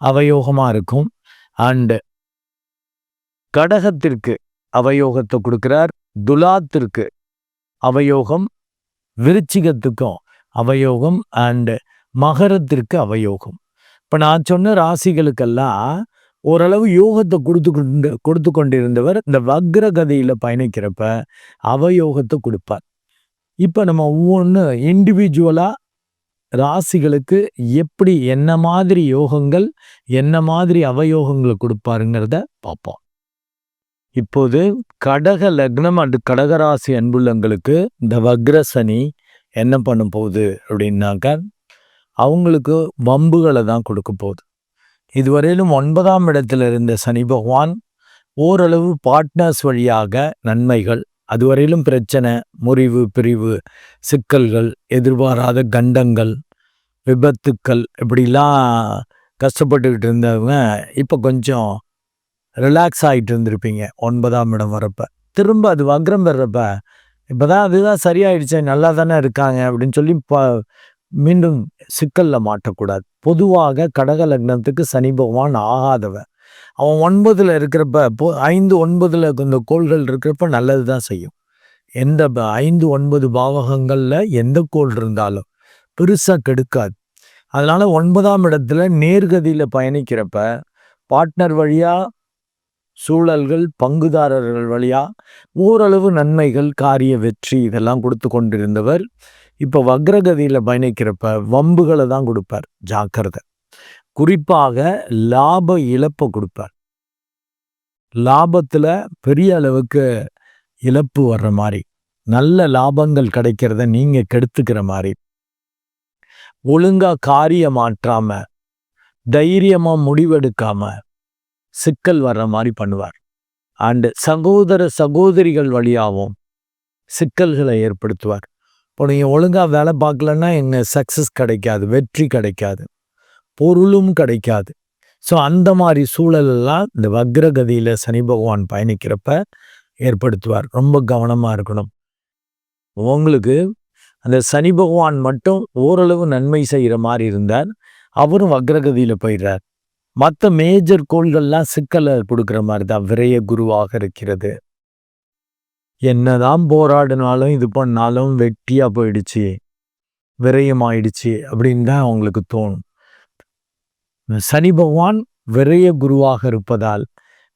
அவயோகமாக இருக்கும். அண்டு கடகத்திற்கு அவயோகத்தை கொடுக்குறார். துலாத்திற்கு அவயோகம் விருச்சிகத்துக்கும் அவயோகம் அண்டு மகரத்திற்கு அவயோகம். இப்போ நான் சொன்ன ராசிகளுக்கெல்லாம் ஓரளவு யோகத்தை கொடுத்து கொண்டு கொடுத்து கொண்டிருந்தவர் இந்த வக்ர கதையில் பயணிக்கிறப்ப அவயோகத்தை கொடுப்பார். இப்போ நம்ம ஒவ்வொன்று இண்டிவிஜுவலாக ராசிகளுக்கு எப்படி என்ன மாதிரி யோகங்கள் என்ன மாதிரி அவயோகங்களை கொடுப்பாருங்கிறத பார்ப்போம். இப்போது கடக லக்னம் அண்டு கடகராசி அன்புள்ளங்களுக்கு இந்த வக்ர சனி என்ன பண்ண போகுது அப்படின்னாக்கா அவங்களுக்கு வம்புகளை தான் கொடுக்க போகுது. இதுவரையிலும் ஒன்பதாம் இடத்துல இருந்த சனி பகவான் ஓரளவு பார்ட்னர்ஸ் வழியாக நன்மைகள் அதுவரையிலும் பிரச்சனை முறிவு பிரிவு சிக்கல்கள் எதிர்பாராத கண்டங்கள் விபத்துக்கள் இப்படிலாம் கஷ்டப்பட்டுக்கிட்டு இருந்தவங்க இப்போ கொஞ்சம் ரிலாக்ஸ் ஆகிட்டு இருந்திருப்பீங்க ஒன்பதாம் இடம் வரப்ப திரும்ப அது வக்ரம் பெறப்ப இப்போ தான் அதுதான் சரியாயிடுச்சு நல்லா தானே இருக்காங்க அப்படின்னு சொல்லி ப மீண்டும் சிக்கலில் மாட்டக்கூடாது. பொதுவாக கடக லக்னத்துக்கு சனி பகவான் ஆகாதவன். அவன் ஒன்பதில் இருக்கிறப்ப இப்போ ஐந்து ஒன்பதில் இந்த கோள்கள் இருக்கிறப்ப நல்லது தான் செய்யும். எந்த ஐந்து ஒன்பது பாவகங்களில் எந்த கோள் இருந்தாலும் பெருசாக கெடுக்காது. அதனால் ஒன்பதாம் இடத்துல நேர்கதியில் பயணிக்கிறப்ப பார்ட்னர் வழியாக சூழல்கள் பங்குதாரர்கள் வழியாக ஓரளவு நன்மைகள் காரிய வெற்றி இதெல்லாம் கொடுத்து கொண்டிருந்தவர். இப்போ வக்ரகதியில் பயணிக்கிறப்ப வம்புகளை தான் கொடுப்பார் ஜாக்கிரதை. குறிப்பாக லாப இழப்பை கொடுப்பார். லாபத்தில் பெரிய அளவுக்கு இழப்பு வர்ற மாதிரி நல்ல லாபங்கள் கிடைக்கிறத நீங்கள் கெடுத்துக்கிற மாதிரி ஒழுங்காக காரியம் மாற்றாமல் தைரியமாக முடிவெடுக்காமல் சிக்கல் வர்ற மாதிரி பண்ணுவார். அண்டு சகோதர சகோதரிகள் வழியாகவும் சிக்கல்களை ஏற்படுத்துவார். இப்போ நீங்கள் ஒழுங்காக வேலை பார்க்கலன்னா எங்கள் சக்ஸஸ் கிடைக்காது வெற்றி கிடைக்காது. பொருளும் கிடைக்காது. ஸோ அந்த மாதிரி சூழலெல்லாம் இந்த வக்ரகதியில் சனி பகவான் பயணிக்கிறப்ப ஏற்படுத்துவார். ரொம்ப கவனமாக இருக்கணும். உங்களுக்கு அந்த சனி பகவான் மட்டும் ஓரளவு நன்மை செய்கிற மாதிரி இருந்தார் அவரும் வக்ரகதியில் போயிடுறார். மற்ற மேஜர் கோள்கள்லாம் சிக்கலை கொடுக்குற மாதிரி தான் விரைய குருவாக இருக்கிறது. என்னதான் போராடினாலும் இது பண்ணாலும் வெட்டியாக போயிடுச்சு விரயமாயிடுச்சு அப்படின்னு தான் அவங்களுக்கு தோணும். சனி பகவான் விரைய குருவாக இருப்பதால்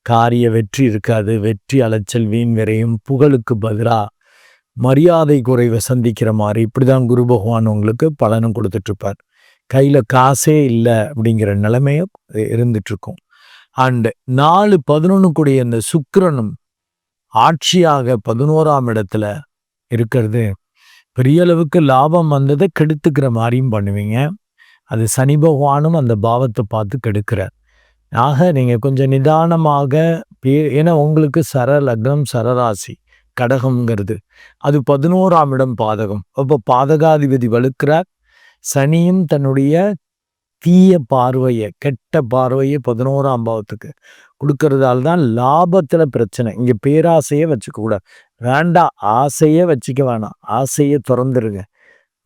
காரிய வெற்றி இருக்காது. வெற்றி அலைச்சல் வீண் விரையும். புகழுக்கு பதிலாக மரியாதை குறைவை சந்திக்கிற மாதிரி இப்படி தான் குரு பகவான் உங்களுக்கு பலனும் கொடுத்துட்ருப்பார். கையில் காசே இல்லை அப்படிங்கிற நிலைமையும் இருந்துட்டுருக்கும் அண்டு நாலு பதினொன்று கூடிய இந்த சுக்கரனும் ஆட்சியாக பதினோராம் இடத்துல இருக்கிறது. பெரிய அளவுக்கு லாபம் வந்ததை கெடுத்துக்கிற மாதிரியும் பண்ணுவீங்க. அது சனி பகவானும் அந்த பாவத்தை பார்த்து கெடுக்கிறார். ஆக நீங்கள் கொஞ்சம் நிதானமாக ஏன்னா உங்களுக்கு சர லக்னம் சரராசி கடகம்ங்கிறது. அது பதினோராம் இடம் பாதகம். அப்போ பாதகாதிபதி வலுக்கிறார். சனியும் தன்னுடைய தீய பார்வையை கெட்ட பார்வையை பதினோராம் பாவத்துக்கு கொடுக்கறதால தான் லாபத்தில் பிரச்சனை. இங்கே பேராசையே வச்சுக்கக்கூடாது. வேண்டாம் ஆசையே வச்சுக்க வேணாம். ஆசையே திறந்துருங்க.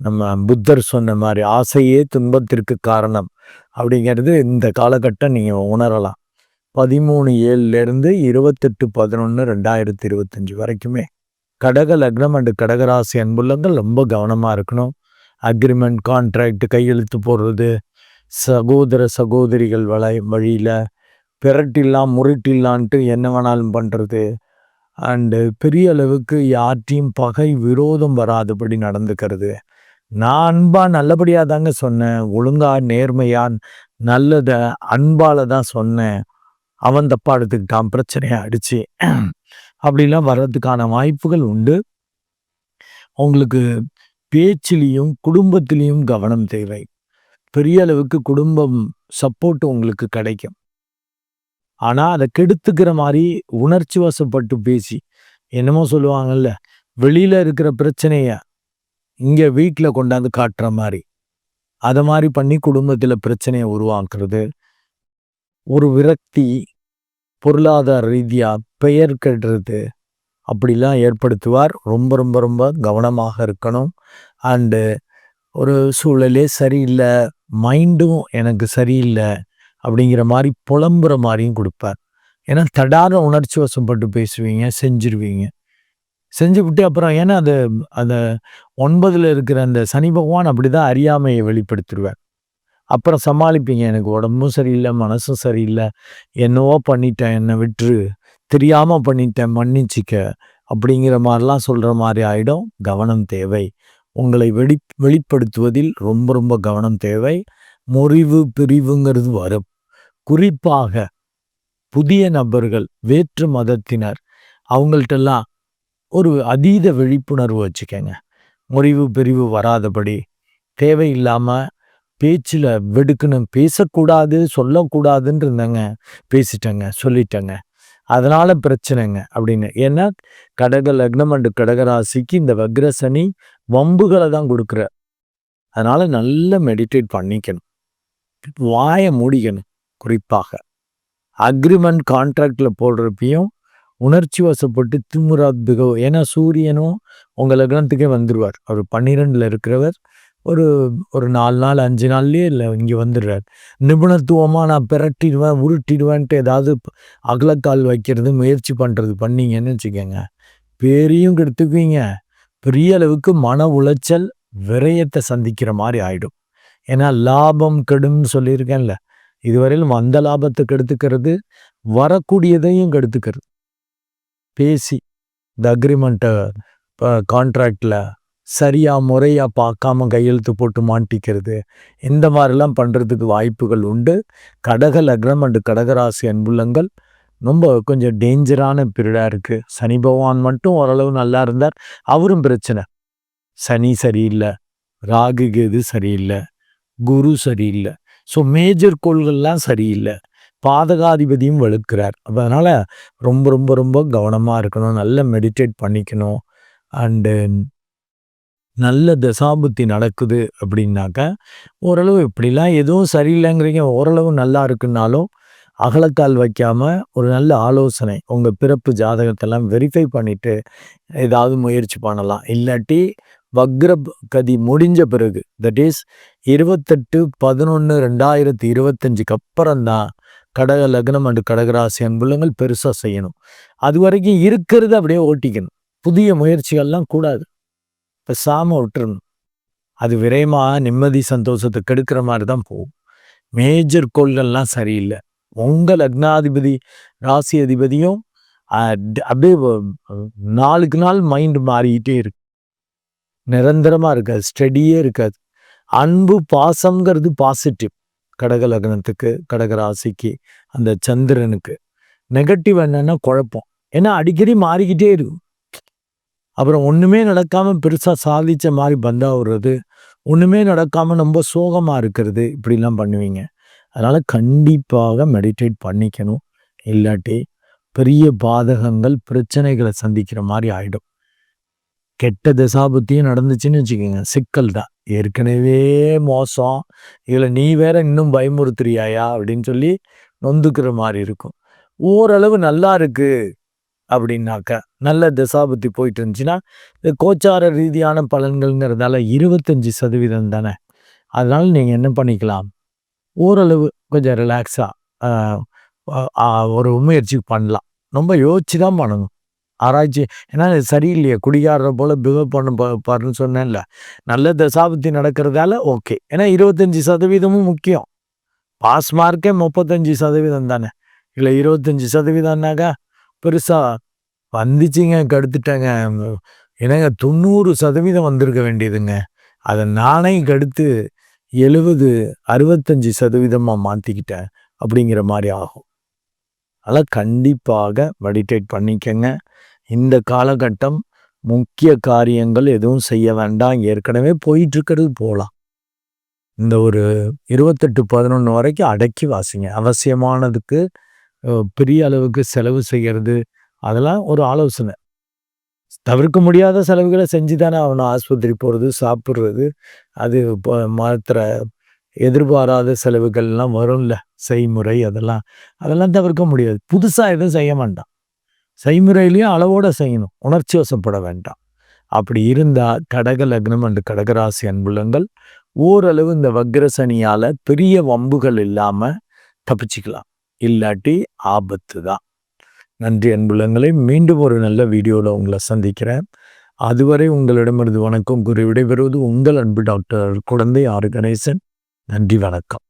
நம்ம புத்தர் சொன்ன மாதிரி ஆசையே துன்பத்திற்கு காரணம் அப்படிங்கிறது இந்த காலகட்டம் நீங்கள் உணரலாம். பதிமூணு ஏழுலேருந்து இருபத்தெட்டு பதினொன்று ரெண்டாயிரத்தி இருபத்தஞ்சி வரைக்குமே கடக லக்னம் அண்டு கடகராசி அன்புள்ளங்கள் ரொம்ப கவனமாக இருக்கணும். அக்ரிமெண்ட் கான்ட்ராக்ட் கையெழுத்து போடுறது சகோதர சகோதரிகள் வலை வழியில் பிறட்டில்லாம் முரட்டில்லான்ட்டு என்ன வேணாலும் பண்ணுறது அண்டு பெரிய அளவுக்கு யார்ட்டையும் பகை விரோதம் வராதபடி நடந்துக்கிறது. நான் அன்பா நல்லபடியாக தாங்க சொன்னேன். ஒழுங்கா நேர்மையான் நல்லத அன்பால தான் சொன்னேன். அவன் தப்பா எடுத்துக்கிட்டான். பிரச்சனையை அடிச்சு அப்படிலாம் வர்றதுக்கான வாய்ப்புகள் உண்டு. உங்களுக்கு பேச்சிலையும் குடும்பத்திலையும் கவனம் தேவை. பெரிய அளவுக்கு குடும்பம் சப்போர்ட் உங்களுக்கு கிடைக்கும். ஆனால் அதை கெடுத்துக்கிற மாதிரி உணர்ச்சி வசப்பட்டு பேசி என்னமோ சொல்லுவாங்கல்ல வெளியில இருக்கிற பிரச்சனையை இங்கே வீட்டில் கொண்டாந்து காட்டுற மாதிரி. அதை மாதிரி பண்ணி குடும்பத்தில் பிரச்சனையை உருவாக்குறது. ஒரு விரக்தி பொருளாதார ரீதியாக பெயர் கெடுறது அப்படிலாம் ஏற்படுத்துவார். ரொம்ப ரொம்ப ரொம்ப கவனமாக இருக்கணும். அண்டு ஒரு சூழலே சரியில்லை மைண்டும் எனக்கு சரியில்லை அப்படிங்கிற மாதிரி புலம்புற மாதிரியும் கொடுப்பார். ஏன்னா தடார உணர்ச்சி வசப்பட்டு பேசுவீங்க செஞ்சிருவீங்க. செஞ்சு விட்டு அப்புறம் ஏன்னா அது அந்த ஒன்பதில் இருக்கிற அந்த சனி பகவான் அப்படி தான் அறியாமையை வெளிப்படுத்திடுவேன் அப்புறம் சமாளிப்பீங்க எனக்கு உடம்பும் சரியில்லை மனசும் சரியில்லை என்னவோ பண்ணிட்டேன் என்னை விட்டுரு தெரியாமல் பண்ணிட்டேன் மன்னிச்சிக்க அப்படிங்கிற மாதிரிலாம் சொல்கிற மாதிரி ஆகிடும் கவனம் தேவை. உங்களை வெளி வெளிப்படுத்துவதில் ரொம்ப ரொம்ப கவனம் தேவை. முறிவு பிரிவுங்கிறது வரும். குறிப்பாக புதிய நபர்கள் வேற்று மதத்தினர் அவங்கள்ட்டெல்லாம் ஒரு அதீத விழிப்புணர்வு வச்சுக்கோங்க. முறிவு பிரிவு வராதபடி. தேவையில்லாமல் பேச்சில் வெடுக்கணும் பேசக்கூடாது சொல்லக்கூடாதுன்னு இருந்தேங்க பேசிட்டேங்க சொல்லிட்டேங்க. அதனால் பிரச்சனைங்க அப்படின்னு. ஏன்னா கடக லக்னம் அண்டு கடகராசிக்கு இந்த வக்ரசனி வம்புகளை தான் கொடுக்குற அதனால் நல்ல மெடிடேட் பண்ணிக்கணும். வாயை மூடிக்கணும் குறிப்பாக. அக்ரிமெண்ட் கான்ட்ராக்டில் போடுறப்பையும் உணர்ச்சி வசப்பட்டு திமுறாத்துகோ ஏன்னா சூரியனும் உங்கள் லக்னத்துக்கே வந்துடுவார் அவர் பன்னிரெண்டில் இருக்கிறவர். ஒரு ஒரு நாலு நாள் அஞ்சு நாள்லேயே இல்லை இங்கே வந்துடுறார். நிபுணத்துவமாக நான் பிரட்டிடுவேன் உருட்டிடுவேன்ட்டு ஏதாவது அகலக்கால் வைக்கிறது முயற்சி பண்ணுறது பண்ணீங்கன்னு வச்சுக்கோங்க. பேரையும் கெடுத்துக்குவீங்க. பெரிய அளவுக்கு மன உளைச்சல் விரயத்தை சந்திக்கிற மாதிரி ஆயிடும். ஏன்னா லாபம் கெடும்னு சொல்லியிருக்கேன்ல. இதுவரையிலும் அந்த லாபத்தை கெடுத்துக்கிறது வரக்கூடியதையும் கெடுத்துக்கிறது. பேசி இந்த அக்ரிமெண்ட்டை கான்ட்ராக்டில் சரியாக முறையாக பார்க்காம கையெழுத்து போட்டு மாட்டிக்கிறது. இந்த மாதிரிலாம் பண்ணுறதுக்கு வாய்ப்புகள் உண்டு. கடக லக்னம் அண்டு கடகராசி அன்புள்ளங்கள் ரொம்ப கொஞ்சம் டேஞ்சரான பீரியடாக இருக்குது சனி பகவான் மட்டும் ஓரளவு நல்லா இருந்தார். அவரும் பிரச்சனை. சனி சரியில்லை. ராகு கேது சரியில்லை. குரு சரியில்லை. ஸோ மேஜர் கோள்கள்லாம் சரியில்லை. பாதகாதிபதியும் வலுக்கிறார் அதனால் ரொம்ப ரொம்ப ரொம்ப கவனமாக இருக்கணும். நல்ல மெடிடேட் பண்ணிக்கணும். அண்டு நல்ல தசாபுத்தி நடக்குது அப்படின்னாக்க ஓரளவு இப்படிலாம் எதுவும் சரியில்லைங்கிறீங்க. ஓரளவு நல்லா இருக்குன்னாலும் அகலக்கால் வைக்காமல் ஒரு நல்ல ஆலோசனை உங்கள் பிறப்பு ஜாதகத்தெல்லாம் வெரிஃபை பண்ணிவிட்டு ஏதாவது முயற்சி பண்ணலாம். இல்லாட்டி வக்ர கதி முடிஞ்ச பிறகு தட் இஸ் இருபத்தெட்டு பதினொன்று ரெண்டாயிரத்தி இருபத்தஞ்சுக்கு அப்புறம் தான் கடக லக்னம் அண்டு கடகராசி அன்புள்ளங்கள் பெருசாக செய்யணும். அது வரைக்கும் இருக்கிறத அப்படியே ஓட்டிக்கணும். புதிய முயற்சிகள்லாம் கூடாது. சாம விட்டுறணும். அது விரைமாக நிம்மதி சந்தோஷத்தை கெடுக்கிற மாதிரி தான் போகும். மேஜர் கோள்கள்லாம் சரியில்லை. உங்கள் லக்னாதிபதி ராசி அதிபதியும் அப்படியே நாளுக்கு நாள் மைண்டு மாறிக்கிட்டே இருக்கு. நிரந்தரமாக இருக்காது. ஸ்டடியே இருக்காது. அன்பு பாசங்கிறது பாசிட்டிவ். கடக லக்னத்துக்கு கடக ராசிக்கு அந்த சந்திரனுக்கு. நெகட்டிவ் என்னன்னா குழப்பம். ஏன்னா அடிக்கடி மாறிக்கிட்டே இருக்கும் அப்புறம் ஒன்றுமே நடக்காமல் பெருசாக சாதித்த மாதிரி பந்தா விடுறது. ஒன்றுமே நடக்காமல் ரொம்ப சோகமாக இருக்கிறது. இப்படிலாம் பண்ணுவீங்க. அதனால் கண்டிப்பாக மெடிடேட் பண்ணிக்கணும். இல்லாட்டி பெரிய பாதகங்கள் பிரச்சனைகளை சந்திக்கிற மாதிரி ஆகிடும் கெட்ட தசாபத்தியும் நடந்துச்சுன்னு வச்சுக்கோங்க. சிக்கல் தான். ஏற்கனவே மோசம். இதில் நீ வேற இன்னும் பயமுறுத்துறியாயா? அப்படின்னு சொல்லி நொந்துக்கிற மாதிரி இருக்கும். ஓரளவு நல்லா இருக்கு அப்படின்னாக்க நல்ல தசாபத்தி போயிட்டு இருந்துச்சுன்னா இந்த கோச்சார ரீதியான பலன்கள்ங்கிறதால இருபத்தஞ்சி சதவீதம் தானே. அதனால் நீங்கள் என்ன பண்ணிக்கலாம்? ஓரளவு கொஞ்சம் ரிலாக்ஸாக ஒரு முயற்சி பண்ணலாம். ரொம்ப யோசிச்சு தான் பண்ணணும். ஆராய்ச்சி. ஏன்னா சரியில்லையே. குடிகாரரை போல் பிஹேவ் பண்ண பாருன்னு சொன்னேன்ல. நல்ல தசாபத்தி நடக்கிறதால ஓகே. ஏன்னா இருபத்தஞ்சி சதவீதமும் முக்கியம். பாஸ் மார்க்கே முப்பத்தஞ்சு சதவீதம் தானே. இல்லை இருபத்தஞ்சி சதவீதம்னாக்கா பெருசாக வந்துச்சுங்க கடுத்துட்டேங்க. என்னங்க தொண்ணூறு சதவீதம் வந்திருக்க வேண்டியதுங்க. அதை நானே கடுத்து எழுபது அறுபத்தஞ்சி சதவீதமாக மாற்றிக்கிட்டேன் அப்படிங்கிற மாதிரி ஆகும். அதெல்லாம் கண்டிப்பாக மெடிடேட் பண்ணிக்கங்க. இந்த காலகட்டம் முக்கிய காரியங்கள் எதுவும் செய்ய வேண்டாம். ஏற்கனவே போயிட்டுருக்கிறது போகலாம் இந்த ஒரு இருபத்தெட்டு பதினொன்று வரைக்கும் அடக்கி வாசிங்க. அவசியமானதுக்கு பெரிய அளவுக்கு செலவு செய்கிறது அதெல்லாம் ஒரு ஆலோசனை. தவிர்க்க முடியாத செலவுகளை செஞ்சு தானே அவனை ஆஸ்பத்திரி போகிறது சாப்பிட்றது. அது இப்போ மாத்திர எதிர்பாராத செலவுகள்லாம் வரும்ல. செய்முறை அதெல்லாம் அதெல்லாம் தவிர்க்க முடியாது. புதுசாக எதுவும் செய்ய வேண்டாம். செய்முறையிலையும் அளவோடு செய்யணும். உணர்ச்சி வசப்பட வேண்டாம். அப்படி இருந்தால் கடக லக்னம் அண்டு கடகராசி அன்புள்ளங்கள் ஓரளவு இந்த வக்ரசனியால் பெரிய வம்புகள் இல்லாமல் தப்பிச்சிக்கலாம். இல்லாட்டி ஆபத்து தான். நன்றி அன்புள்ளங்களை. மீண்டும் ஒரு நல்ல வீடியோவில் உங்களை சந்திக்கிறேன். அதுவரை உங்களிடமிருந்து வணக்கம் கூறி விடைபெறுவது உங்கள் அன்பு டாக்டர் குழந்தை ஆறு கணேசன் நன்றி வணக்கம்.